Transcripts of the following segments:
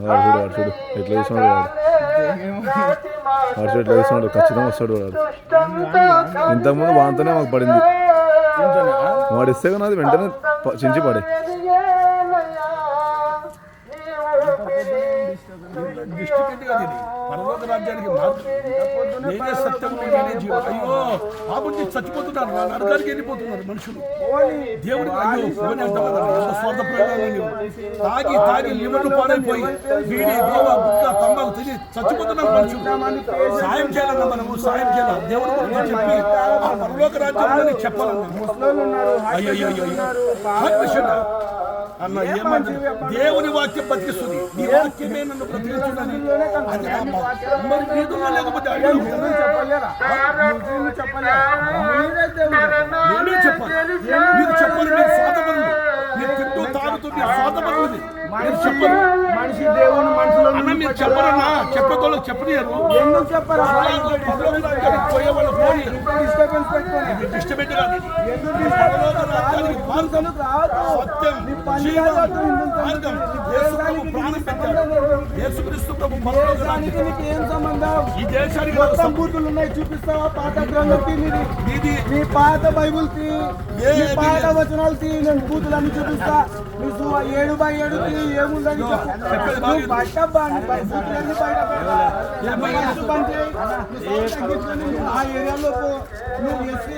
వాడు చూడు ఎట్లా వాడు వాడు చూడు ఎట్లా ఖచ్చితంగా వస్తాడు వాడు. ఇంతకుముందు వాంతనే మాకు పడింది. వాడు ఇస్తే కానీ అది వెంటనే చించి పడే. డిస్ట్రిక్ట్ పరలోక రాజ్యానికి నేనే సత్యము నేనే జీవం అయ్యో బాబుని చచ్చిపోతున్నారు. నా నరకానికి వెళ్ళిపోతున్నారు మనుషులు. దేవుడికి అయ్యో ఫోన్ స్వార్థ ప్రయోగాలు. తాగి తాగి లివర్లు పాడైపోయి వీడి గోవా గుట్కా తిని చచ్చిపోతున్నారు మనుషులు. సాయం చేయాలన్నా మనము సాయం చేయాలి? దేవుడు చెప్పి ఆ పరలోక రాజ్యంలో చెప్పాలన్నా. అయ్యో అయ్యో అయ్యో అన్న దేవుని వాక్యం బతికిస్తుంది. నీ వాక్యమే నన్ను బ్రతికిస్తుందని అది నా మాట. మరి నీదుల్లో లేకపోతే అడిగాను. నేనే చెప్పాలి. మీరు చెప్పాలి మీరు స్వాతపరులు మీరు తింటూ తాగుతూ మీరు స్వాతపరులు మీరు చెప్పరు మనిషి దేవుని మనుషులు అన్న మీరు చెప్పరన్నా చెప్పేతోళ్ళకి చెప్పనియరు ఎందుకు చెప్పరు పోయే వాళ్ళు పోనీ డిస్టర్బెన్స్ పెట్టుకోండి ఇది. డిస్టర్బెంట్ కాదు. ఎందుకు మార్గం రావద్దు సత్యం మార్గం యేసు ప్రభు ప్రాణం పెట్టాడు యేసుక్రీస్తు ప్రభు పరలోక దేశానికి రాజ్యం. నీకు ఏం సంబంధం ఈ దేశానికి మొత్తం నాకు బూతులు ఉన్నాయి చూపిస్తావా పాత గ్రంథం తీ నీది నీది నీ పాత బైబుల్ తీ నీ పాత? వచనాలు తీ నేను బూతులన్నీ చూపిస్తా నీ సు- ఏడు బై ఏడు తీ ఏముందని నువ్వు బూతులన్నీ బయట పెట్టు. నువ్వు ఆ ఏరియాలో. నువ్వు ఎస్సీ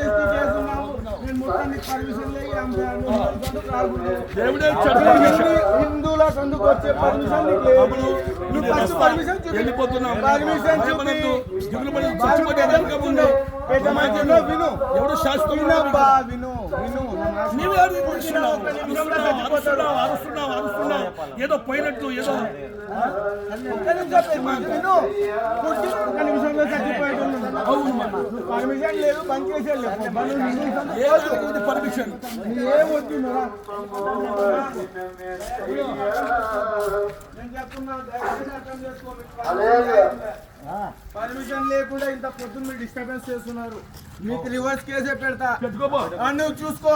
నేను మొత్తానికి దేవుడే చెప్పాడు హిందువుల వచ్చే పర్మిషన్ నువ్వు ఫస్ట్ పర్మిషన్ పర్మిషన్ విను ఎవడు శాశ్వతం విను విను ఏదో పోయినట్టు ఏదో ఒక్క నిమిషం చచ్చిపోయాడు పర్మిషన్ లేదు బంద్ చేసేది లేదు పర్మిషన్ నీ ఏం వద్దు నువ్వు రా. నేను చెప్తున్నా, దయచేసి అర్థం చేసుకోండి. పర్మిషన్ లేకుండా ఇంత పొద్దున్న మీరు డిస్టర్బెన్స్ చేస్తున్నారు. మీకు రివర్స్ కేసే పెడతా. నువ్వు చూసుకో.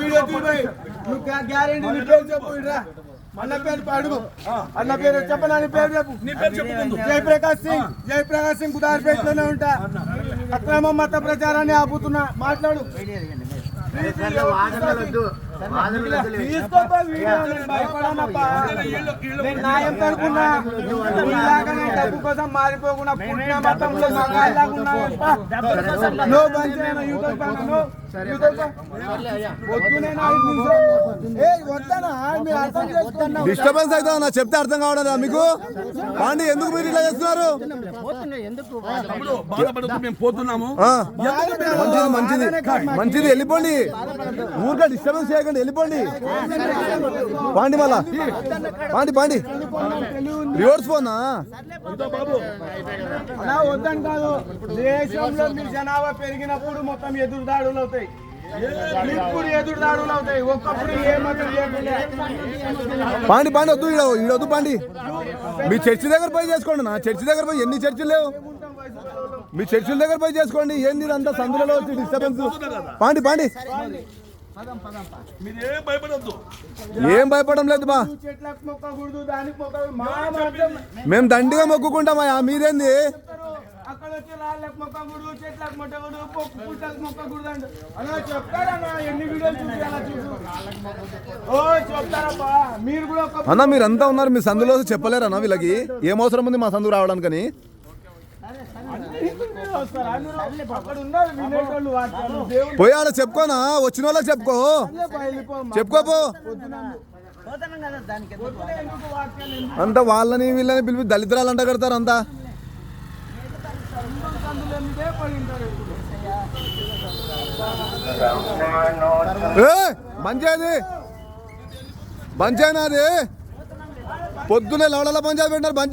వీడియో తీయబోయి నువ్వు గ్యారెంటీ నీ పేరు చెప్పు అన్న పేరు అడుగు. అన్న పేరు చెప్పనా? నీ పేరు చెప్పు. నీ పేరు చెప్పు ముందు. జయప్రకాష్ సింగ్. జయప్రకాష్ సింగ్ కుదార్పేటలోనే ఉంటా. అక్రమ మత ప్రచారాన్ని ఆపుతున్నా మాట్లాడు. న్యాయం డబ్బు కోసం మారిపోకుండా పుణ్య మతంలో నో బంద్ చేయను యూట్యూబ్ మీరు డిస్టర్బెన్స్ అయితే నా చెప్తే అర్థం కావడం మీకు? పాండి ఎందుకు మీరు ఇట్లా చేస్తున్నారు? మంచిది మంచిది. మంచిది వెళ్ళిపోండి. ఊరికే డిస్టర్బెన్స్ చేయకండి వెళ్ళిపోండి. పాండి మళ్ళా. పాండి పాండి. రివర్స్ ఫోనా? ఇదో బాబు. అలా వద్దని కాదు దేశంలో మీ జనాభా పెరిగినప్పుడు మొత్తం ఎదురుదాడులు అవుతాయి. పాండి పాండి వద్దు ఈడ ఈడొద్దు పాండి. మీ చర్చి దగ్గర పోయి చేసుకోండి నా చర్చి దగ్గర పోయి ఎన్ని చర్చిలు లేవు? మీ చర్చిల దగ్గర పోయి చేసుకోండి. ఏంది ఇదంతా సందులలో వచ్చి డిస్టర్బెన్స్ పాండి పాండి. ఏం భయపడడం లేదు మా. మేము దండిగా మొక్కుకుంటామా మీరేంది? వచ్చి రాళ్ళకు మొక్కకూడదు చెట్లకు మొట్టకూడదు పొక్కు పుట్టలకు మొక్కకూడదు చెప్తారన్నా ఎన్ని వీడియోలు చూసి అలా చూసు ఓ చెప్తారప్పా మీరు కూడా ఒక అన్న మీరంతా ఉన్నారు మీ సందులో చెప్పలేరన్నా వీళ్ళకి? ఏం అవసరం ఉంది మా సందు రావడానికని? వస్తారా పోయి ఆడ చెప్పుకోనా వచ్చిన వాళ్ళకి చెప్పుకో. చెప్పుకోపో. అంతా వాళ్ళని వీళ్ళని పిలిపి దళిద్రాలు అంట కడతారు అంతా సందులు ఎందుకే పడి ఉంటారు ఇప్పుడు ఏ మంచి మంచి అది. పొద్దునే లవడల పంచాయతీ పెట్టారు మంచి